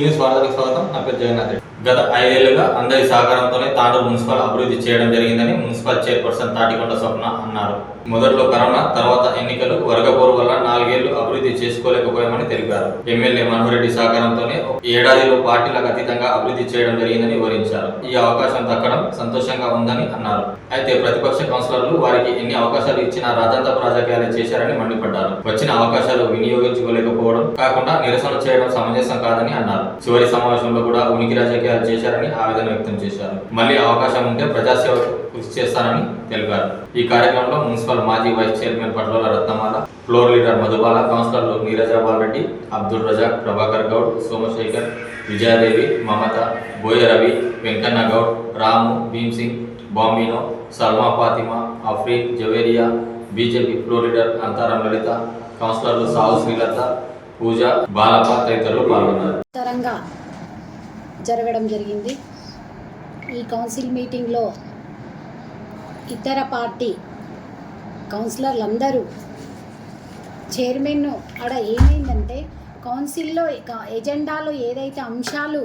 Seniors वार्ता स्वागत నా పేరు జగన్నాథ్ గత ఐదేళ్ళుగా అందరి సహకారంతోనే తాండూరు మున్సిపల్ అభివృద్ధి చేయడం జరిగిందని మున్సిపల్ చైర్పర్సన్ తాటికొండ స్వప్న అన్నారు. మొదట్లో కరోనా తర్వాత ఎన్నికలు వర్గపోరు వల్ల నాలుగేళ్ళు అభివృద్ధి చేసుకోలేకపోయామని తెలిపారు. ఎమ్మెల్యే మనోహరెడ్డి సహకారంతోనే ఏడాదిలో పార్టీలకు అతీతంగా అభివృద్ధి చేయడం జరిగిందని వివరించారు. ఈ అవకాశం దక్కడం సంతోషంగా ఉందని అన్నారు. అయితే ప్రతిపక్ష కౌన్సిలర్లు వారికి ఎన్ని అవకాశాలు ఇచ్చినా రాజంతా రాజకీయాలు చేశారని మండిపడ్డారు. వచ్చిన అవకాశాలు వినియోగించుకోలేకపోవడం కాకుండా నిరసన చేయడం సమంజసం కాదని అన్నారు. చివరి సమావేశంలో కూడా ఉనికి రాజకీయాలు చేశారని ఆవేదన వ్యక్తం చేశారు. మళ్ళీ అవకాశం ఉంటే ప్రజాసేవ కృషి చేస్తానని తెలిపారు. ఈ కార్యక్రమంలో మున్సిపల్ మాజీ వైస్ చైర్మన్ పట్ల రత్నమాల ఫ్లోర్ లీడర్ మధుబాల కౌన్సిలర్లు Neerajabal Reddy Abdul Razak Prabhakar Goud Somashekar Vijayadevi Mamata Boya Ravi Venkanna Goud Ramu Bhimsing Singh Salma Fatima Afreen Javeria BJP floor leader Antaram Lalitha కౌన్సిలర్లు సాహు శ్రీలత పూజ బాలప్ప తదితరులు పాల్గొన్నారు. జరగడం జరిగింది. ఈ కౌన్సిల్ మీటింగ్లో ఇతర పార్టీ కౌన్సిలర్లు అందరూ చైర్మన్ ఆడ ఏమైందంటే కౌన్సిల్లో ఎజెండాలో ఏదైతే అంశాలు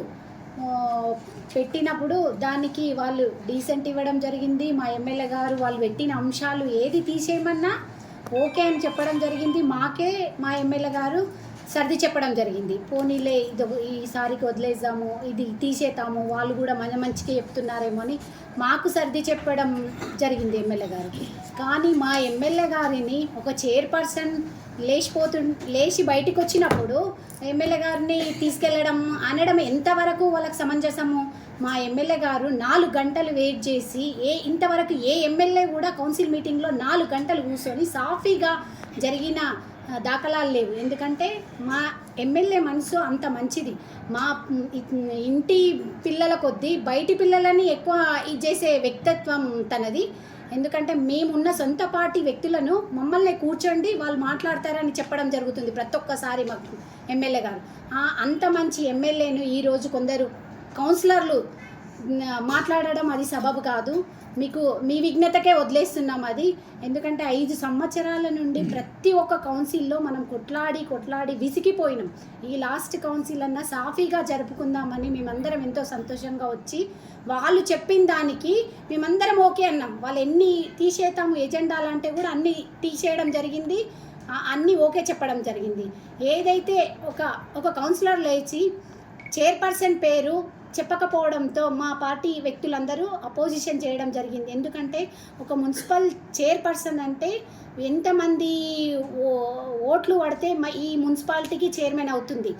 పెట్టినప్పుడు దానికి వాళ్ళు డీసెంట్ ఇవ్వడం జరిగింది. మా ఎమ్మెల్యే గారు వాళ్ళు పెట్టిన అంశాలు ఏది తీసేయమన్నా ఓకే అని చెప్పడం జరిగింది. మాకే మా ఎమ్మెల్యే గారు సర్ది చెప్పడం జరిగింది. పోనీలే ఇది ఈసారికి వదిలేద్దాము ఇది తీసేతాము వాళ్ళు కూడా మన మంచిగా చెప్తున్నారేమో అని మాకు సర్ది చెప్పడం జరిగింది ఎమ్మెల్యే గారు. కానీ మా ఎమ్మెల్యే గారిని ఒక చైర్పర్సన్ లేచిపోతు లేచి బయటకు వచ్చినప్పుడు ఎమ్మెల్యే గారిని తీసుకెళ్ళడం అనడం ఎంతవరకు వాళ్ళకి సమంజసము మా ఎమ్మెల్యే గారు నాలుగు గంటలు వెయిట్ చేసి ఏ ఇంతవరకు ఏ ఎమ్మెల్యే కూడా కౌన్సిల్ మీటింగ్లో నాలుగు గంటలు కూర్చొని సాఫీగా జరిగిన దాఖలాలు లేవు. ఎందుకంటే మా ఎమ్మెల్యే మనసు అంత మంచిది. మా ఇంటి పిల్లల కొద్దీ బయటి పిల్లలని ఎక్కువ ఇది చేసే వ్యక్తిత్వం తనది. ఎందుకంటే మేమున్న సొంత పార్టీ వ్యక్తులను మమ్మల్ని కూర్చోండి వాళ్ళు మాట్లాడతారని చెప్పడం జరుగుతుంది ప్రతి ఒక్కసారి మాకు ఎమ్మెల్యే గారు. అంత మంచి ఎమ్మెల్యేను ఈరోజు కొందరు కౌన్సిలర్లు మాట్లాడడం అది సబబు కాదు. మీకు మీ విఘ్నతకే వదిలేస్తున్నాం అది. ఎందుకంటే ఐదు సంవత్సరాల నుండి ప్రతి ఒక్క కౌన్సిల్లో మనం కొట్లాడి కొట్లాడి విసిగిపోయినాం. ఈ లాస్ట్ కౌన్సిల్ అన్న సాఫీగా జరుపుకుందామని మేమందరం ఎంతో సంతోషంగా వచ్చి వాళ్ళు చెప్పిన దానికి మేమందరం ఓకే అన్నాం. వాళ్ళు ఎన్ని తీసేతాము ఎజెండాలు అంటే కూడా అన్ని తీసేయడం జరిగింది. అన్నీ ఓకే చెప్పడం జరిగింది. ఏదైతే ఒక ఒక కౌన్సిలర్ లేచి చైర్పర్సన్ పేరు చెప్పకపోవడంతో మా పార్టీ వ్యక్తులందరూ అపోజిషన్ చేయడం జరిగింది. ఎందుకంటే ఒక మున్సిపల్ చైర్పర్సన్ అంటే ఎంతమంది ఓట్లు పడితే ఈ మున్సిపాలిటీకి చైర్మన్ అవుతుంది.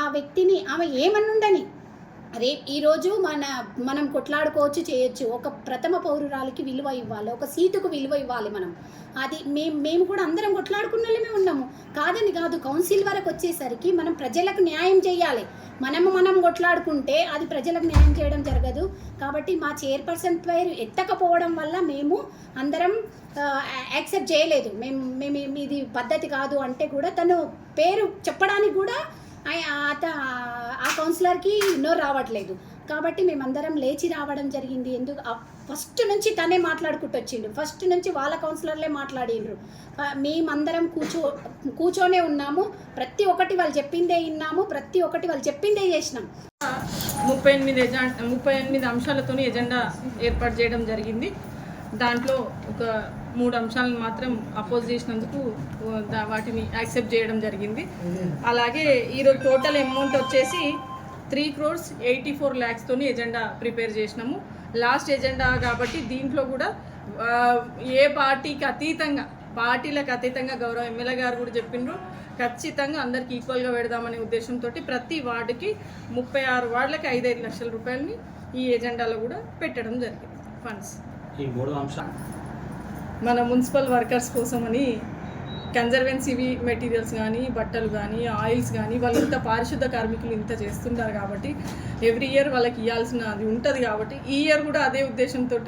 ఆ వ్యక్తిని ఆమె ఏమనుండని రే ఈరోజు మన మనం కొట్లాడుకోవచ్చు చేయొచ్చు. ఒక ప్రథమ పౌరురాలకి విలువ ఇవ్వాలి. ఒక సీటుకు విలువ ఇవ్వాలి మనం. అది మేము మేము కూడా అందరం కొట్లాడుకున్నమే ఉన్నాము. కాదని కాదు కౌన్సిల్ వరకు వచ్చేసరికి మనం ప్రజలకు న్యాయం చేయాలి. మనము మనం కొట్లాడుకుంటే అది ప్రజలకు న్యాయం చేయడం జరగదు. కాబట్టి మా చైర్పర్సన్ పేరు ఎత్తకపోవడం వల్ల మేము అందరం యాక్సెప్ట్ చేయలేదు. మేము మేము ఇది పద్ధతి కాదు అంటే కూడా తను పేరు చెప్పడానికి కూడా ఆ కౌన్సిలర్కి నోరు రావట్లేదు. కాబట్టి మేమందరం లేచి రావడం జరిగింది. ఎందుకు ఫస్ట్ నుంచి తనే మాట్లాడుకుంటూ వచ్చిండు. ఫస్ట్ నుంచి వాళ్ళ కౌన్సిలర్లే మాట్లాడిండ్రు. మేమందరం కూర్చో కూర్చొనే ఉన్నాము. ప్రతి ఒక్కటి వాళ్ళు చెప్పిందే విన్నాము. ప్రతి ఒక్కటి వాళ్ళు చెప్పిందే చేసినాం. ముప్పై ఎనిమిది ఎజెండా ముప్పై ఎనిమిది అంశాలతో ఎజెండా ఏర్పాటు చేయడం జరిగింది. దాంట్లో ఒక మూడు అంశాలను మాత్రం అపోజ్ చేసినందుకు వాటిని యాక్సెప్ట్ చేయడం జరిగింది. అలాగే ఈరోజు టోటల్ అమౌంట్ వచ్చేసి త్రీ క్రోర్స్ ఎయిటీ ఫోర్ ల్యాక్స్తో ఎజెండా ప్రిపేర్ చేసినాము. లాస్ట్ ఎజెండా కాబట్టి దీంట్లో కూడా ఏ పార్టీకి అతీతంగా పార్టీలకు అతీతంగా గౌరవ ఎమ్మెల్యే గారు కూడా చెప్పిండ్రు ఖచ్చితంగా అందరికి ఈక్వల్గా పెడదామనే ఉద్దేశంతో ప్రతి వార్డుకి ముప్పై ఆరు వార్డులకి ఐదైదు లక్షల రూపాయలని ఈ ఎజెండాలో కూడా పెట్టడం జరిగింది. ఫండ్స్ ఈ మూడు అంశాలు మన మున్సిపల్ వర్కర్స్ కోసమని కన్జర్వెన్సీవి మెటీరియల్స్ కానీ బట్టలు కానీ ఆయిల్స్ కానీ వాళ్ళు ఇంత పారిశుద్ధ కార్మికులు ఇంత చేస్తుంటారు కాబట్టి ఎవ్రీ ఇయర్ వాళ్ళకి ఇవ్వాల్సిన అది ఉంటుంది కాబట్టి ఈ ఇయర్ కూడా అదే ఉద్దేశంతో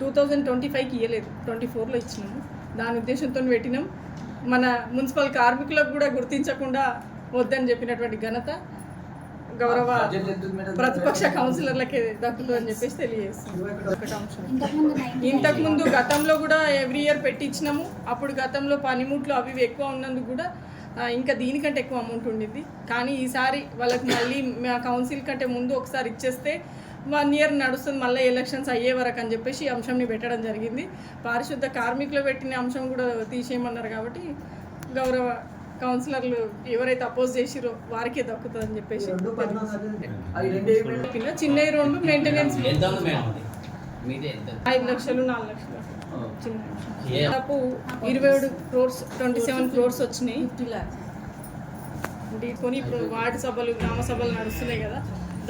టూ థౌజండ్ ట్వంటీ ఫైవ్కి ఇవ్వలేదు ట్వంటీ ఫోర్లో ఇచ్చినాము. దాని ఉద్దేశంతో పెట్టినాం. మన మున్సిపల్ కార్మికులకు కూడా గుర్తించకుండా వద్దని చెప్పినటువంటి ఘనత గౌరవ ప్రతిపక్ష కౌన్సిలర్లకే దక్కుతుంది అని చెప్పేసి తెలియజేస్తుంది. ఇంతకుముందు గతంలో కూడా ఎవ్రీ ఇయర్ పెట్టించినాము. అప్పుడు గతంలో పనిముట్లు అవి ఎక్కువ ఉన్నందుకు కూడా ఇంకా దీనికంటే ఎక్కువ అమౌంట్ ఉండింది కానీ ఈసారి వాళ్ళకి మళ్ళీ మా కౌన్సిల్ కంటే ముందు ఒకసారి ఇచ్చేస్తే వన్ ఇయర్ నడుస్తుంది. మళ్ళీ ఎలక్షన్స్ అయ్యే వరకు అని చెప్పేసి ఈ అంశంని పెట్టడం జరిగింది. పారిశుద్ధ కార్మికులు పెట్టిన అంశం కూడా తీసేయమన్నారు కాబట్టి గౌరవ కౌన్సిలర్లు ఎవరైతే అపోజ్ చేసిరో వారికే దక్కుతుంది అని చెప్పేసి చిన్న రెండు మెయింటెనెన్స్ ఐదు లక్షలు నాలుగు లక్షలు. దాదాపు ఇరవై ఏడు క్రోర్స్ ట్వంటీ సెవెన్ క్రోర్స్ వచ్చినాయి కొని ఇప్పుడు వార్డు సభలు గ్రామ సభలు నడుస్తున్నాయి కదా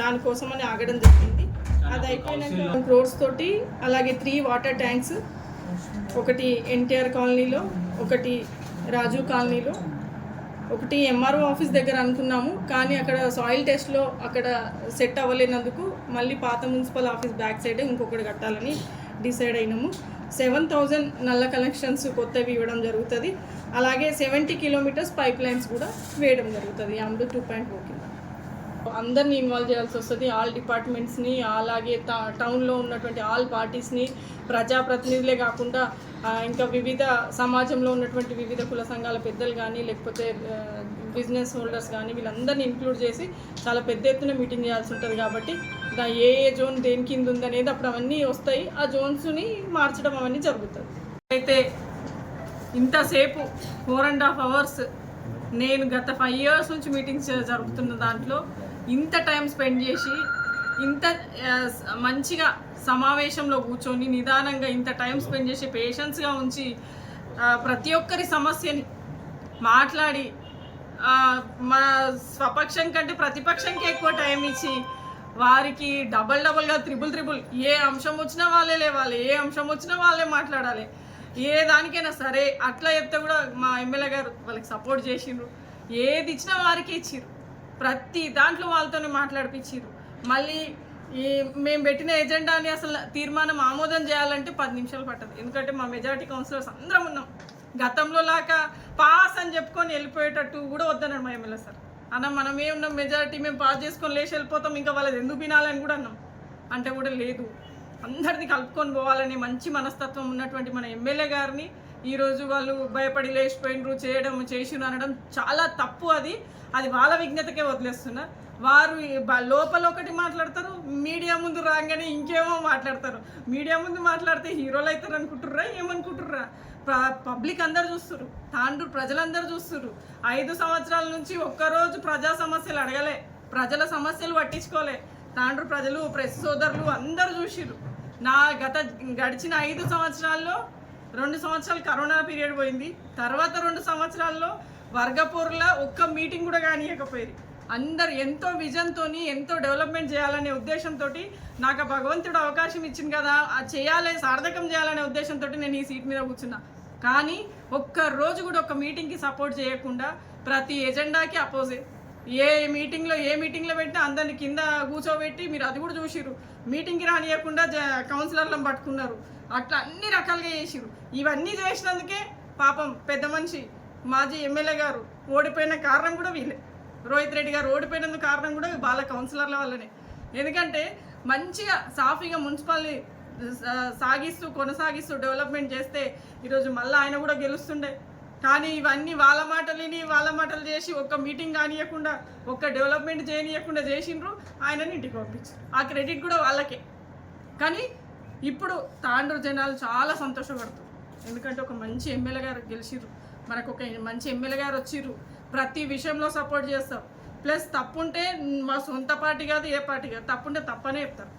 దానికోసం అని ఆగడం జరిగింది. అది అయిపోయినాక క్రోర్స్ తోటి అలాగే త్రీ వాటర్ ట్యాంక్స్ ఒకటి ఎన్టీఆర్ కాలనీలో ఒకటి రాజు కాలనీలో ఒకటి ఎంఆర్ఓ ఆఫీస్ దగ్గర అనుకున్నాము కానీ అక్కడ సాయిల్ టెస్ట్లో అక్కడ సెట్ అవ్వలేనందుకు మళ్ళీ పాత మున్సిపల్ ఆఫీస్ బ్యాక్ సైడ్ ఇంకొకటి కట్టాలని డిసైడ్ అయినాము. సెవెన్ థౌజండ్ నల్ల కనెక్షన్స్ కొత్తవి ఇవ్వడం జరుగుతుంది. అలాగే సెవెంటీ కిలోమీటర్స్ పైప్ లైన్స్ కూడా వేయడం జరుగుతుంది. అమ్డు టూ పాయింట్ ఓకే అందరినీ ఇన్వాల్వ్ చేయాల్సి వస్తుంది. ఆల్ డిపార్ట్మెంట్స్ని అలాగే టౌన్లో ఉన్నటువంటి ఆల్ పార్టీస్ని ప్రజాప్రతినిధులే కాకుండా ఇంకా వివిధ సమాజంలో ఉన్నటువంటి వివిధ కుల సంఘాల పెద్దలు కానీ లేకపోతే బిజినెస్ హోల్డర్స్ కానీ వీళ్ళందరినీ ఇంక్లూడ్ చేసి చాలా పెద్ద ఎత్తున మీటింగ్ చేయాల్సి ఉంటుంది కాబట్టి దా ఏ ఏ జోన్ దేని కింద ఉందనేది అప్పుడు అవన్నీ వస్తాయి. ఆ జోన్స్ని మార్చడం అవన్నీ జరుగుతుంది. అయితే ఇంతసేపు ఫోర్ అండ్ హాఫ్ అవర్స్ నేను గత ఫైవ్ ఇయర్స్ నుంచి మీటింగ్స్ జరుగుతున్న దాంట్లో ఇంత టైం స్పెండ్ చేసి ఇంత మంచిగా సమావేశంలో కూర్చొని నిదానంగా ఇంత టైం స్పెండ్ చేసి పేషెన్స్గా ఉంచి ప్రతి ఒక్కరి సమస్యని మాట్లాడి మన స్వపక్షం కంటే ప్రతిపక్షంకి ఎక్కువ టైం ఇచ్చి వారికి డబల్ డబల్గా త్రిబుల్ త్రిబుల్ ఏ అంశం వచ్చినా వాళ్ళే లేవాలి ఏ అంశం వచ్చినా వాళ్ళే మాట్లాడాలి. ఏ దానికైనా సరే అట్లా చెప్తే కూడా మా ఎమ్మెల్యే గారు వాళ్ళకి సపోర్ట్ చేసిండ్రు. ఏది ఇచ్చినా వారికి ఇచ్చిర్రు. ప్రతి దాంట్లో వాళ్ళతోనే మాట్లాడిపించిర్రు. మళ్ళీ ఈ మేము పెట్టిన ఎజెండాని అసలు తీర్మానం ఆమోదం చేయాలంటే పది నిమిషాలు పట్టదు. ఎందుకంటే మా మెజార్టీ కౌన్సిలర్స్ అందరం ఉన్నాం. గతంలో లాగా పాస్ అని చెప్పుకొని వెళ్ళిపోయేటట్టు కూడా వద్దన్నాడు మా ఎమ్మెల్యే సార్. అన్న మనమే ఉన్నాం మెజారిటీ మేము పాస్ చేసుకొని లేచి వెళ్ళిపోతాం. ఇంకా వాళ్ళది ఎందుకు వినాలని కూడా అన్నాం. అంటే కూడా లేదు. అందరిని కలుపుకొని పోవాలని మంచి మనస్తత్వం ఉన్నటువంటి మన ఎమ్మెల్యే గారిని ఈరోజు వాళ్ళు భయపడి లేచిపోయినరు చేయడం చేసిన అనడం చాలా తప్పు అది. అది వాళ్ళ విజ్ఞతకే వదిలేస్తున్నా. వారు లోపల ఒకటి మాట్లాడతారు మీడియా ముందు రాగానే ఇంకేమో మాట్లాడతారు. మీడియా ముందు మాట్లాడితే హీరోలు అవుతారు అనుకుంటుర్రా ఏమనుకుంటుర్రా? పబ్లిక్ అందరు చూస్తున్నారు తాండ్రు ప్రజలందరూ చూస్తున్నారు ఐదు సంవత్సరాల నుంచి ఒక్కరోజు ప్రజా సమస్యలు అడగలే ప్రజల సమస్యలు పట్టించుకోలే. తాండ్రు ప్రజలు ప్రెస్ సోదరులు అందరూ చూసిర్రు. నా గత గడిచిన ఐదు సంవత్సరాల్లో రెండు సంవత్సరాలు కరోనా పీరియడ్ పోయింది. తర్వాత రెండు సంవత్సరాల్లో వర్గపూర్ల ఒక్క మీటింగ్ కూడా కానియకపోయింది. అందరు ఎంతో విజన్తోని ఎంతో డెవలప్మెంట్ చేయాలనే ఉద్దేశంతో నాకు భగవంతుడు అవకాశం ఇచ్చింది కదా అది చేయాలి సార్థకం చేయాలనే ఉద్దేశంతో నేను ఈ సీట్ మీద కూర్చున్నా. కానీ ఒక్క రోజు కూడా ఒక మీటింగ్కి సపోర్ట్ చేయకుండా ప్రతి ఎజెండాకి అపోజే. ఏ మీటింగ్లో ఏ మీటింగ్లో పెట్టినా అందరిని కింద కూర్చోబెట్టి మీరు అది కూడా చూసిరు మీటింగ్కి రానియకుండా జ కౌన్సిలర్లను పట్టుకున్నారు. అట్లా అన్ని రకాలుగా చేసిరు ఇవన్నీ చేసినందుకే పాపం పెద్ద మనిషి మాజీ ఎమ్మెల్యే గారు ఓడిపోయిన కారణం కూడా వీళ్ళే. రోహిత్ రెడ్డి గారు ఓడిపోయినందుకు కారణం కూడా వాళ్ళ కౌన్సిలర్ల వల్లనే. ఎందుకంటే మంచిగా సాఫీగా మున్సిపాలిటీ సాగిస్తూ కొనసాగిస్తూ డెవలప్మెంట్ చేస్తే ఈరోజు మళ్ళీ ఆయన కూడా గెలుస్తుండే. కానీ ఇవన్నీ వాళ్ళ మాటలు విని వాళ్ళ మాటలు చేసి ఒక్క మీటింగ్ కానియకుండా ఒక్క డెవలప్మెంట్ చేయనీయకుండా చేసిండ్రు ఆయనని ఇంటికి పంపించారు ఆ క్రెడిట్ కూడా వాళ్ళకే. కానీ ఇప్పుడు తాండ్రు జనాలు చాలా సంతోషపడుతుంది ఎందుకంటే ఒక మంచి ఎమ్మెల్యే గారు గెలిచిర్రు. మనకు ఒక మంచి ఎమ్మెల్యే గారు వచ్చిర్రు. ప్రతి విషయంలో సపోర్ట్ చేస్తాం ప్లస్ తప్పుంటే మా సొంత పార్టీ కాదు ఏ పార్టీ కాదు. తప్పుంటే తప్పనే చెప్తారు.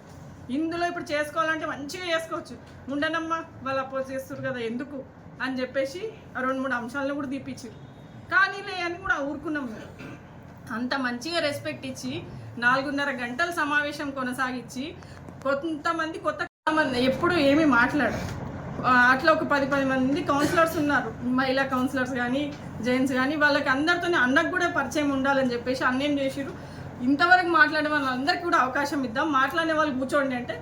ఇందులో ఇప్పుడు చేసుకోవాలంటే మంచిగా చేసుకోవచ్చు. ఉండనమ్మా వాళ్ళు అపోజ్ చేస్తారు కదా ఎందుకు? అని చెప్పేసి రెండు మూడు అంశాలను కూడా తీపిచ్చారు కానీ లే అని కూడా ఊరుకున్నాం మేము. అంత మంచిగా రెస్పెక్ట్ ఇచ్చి నాలుగున్నర గంటల సమావేశం కొనసాగించి కొంతమంది కొత్త మంది ఎప్పుడు ఏమీ మాట్లాడరు. అట్లా ఒక పది పది మంది కౌన్సిలర్స్ ఉన్నారు. మహిళా కౌన్సిలర్స్ కానీ జెంట్స్ కానీ వాళ్ళకి అందరితోనే అన్నకు కూడా పరిచయం ఉండాలని చెప్పేసి అన్నేం చేసిరు ఇంతవరకు మాట్లాడే వాళ్ళందరికీ కూడా అవకాశం ఇద్దాం. మాట్లాడే వాళ్ళు కూర్చోండి అంటే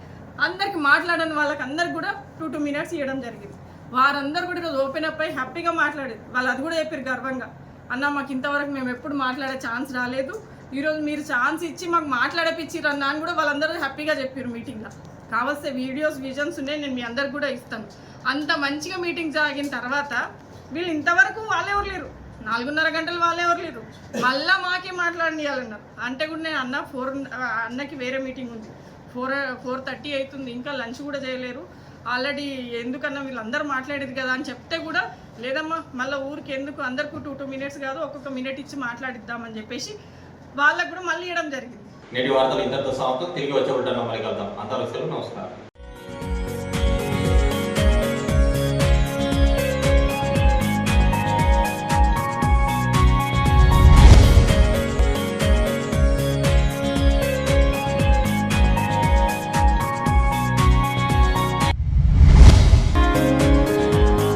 అందరికి మాట్లాడని వాళ్ళకి అందరికి కూడా టూ టూ మినిట్స్ ఇవ్వడం జరిగింది. వారందరూ కూడా ఈరోజు ఓపెన్ అప్ అయి హ్యాపీగా మాట్లాడేది వాళ్ళు అది కూడా చెప్పారు గర్వంగా. అన్న మాకు ఇంతవరకు మేము ఎప్పుడు మాట్లాడే ఛాన్స్ రాలేదు. ఈరోజు మీరు ఛాన్స్ ఇచ్చి మాకు మాట్లాడపిచ్చిర్రు అన్న అని కూడా వాళ్ళందరూ హ్యాపీగా చెప్పారు మీటింగ్లో కావస్తే వీడియోస్ విజన్స్ ఉన్నాయి. నేను మీ అందరికి కూడా ఇస్తాను. అంత మంచిగా మీటింగ్ సాగిన తర్వాత వీళ్ళు ఇంతవరకు వాళ్ళే ఎవరు లేరు. నాలుగున్నర గంటలు వాళ్ళే ఎవరు లేరు. మళ్ళీ మాకే మాట్లాడియాలన్నారు అంటే కూడా నేను అన్న ఫోర్ అన్నకి వేరే మీటింగ్ ఉంది. ఫోర్ ఫోర్ థర్టీ అవుతుంది. ఇంకా లంచ్ కూడా చేయలేరు. ఆల్రెడీ ఎందుకన్నా వీళ్ళందరూ మాట్లాడేది కదా అని చెప్తే కూడా లేదమ్మా మళ్ళీ ఊరికి ఎందుకు? అందరికీ టూ టూ మినిట్స్ కాదు ఒక్కొక్క మినిట్ ఇచ్చి మాట్లాడిద్దామని చెప్పేసి వాళ్ళకు కూడా మళ్ళీ ఇవ్వడం జరిగింది. నేటి వార్తలు ఇంతటితో సమాప్తం. తిరిగి వచ్చే ఉంటాను మళ్ళీ కలుద్దాం. అంతవరకు నమస్కారం.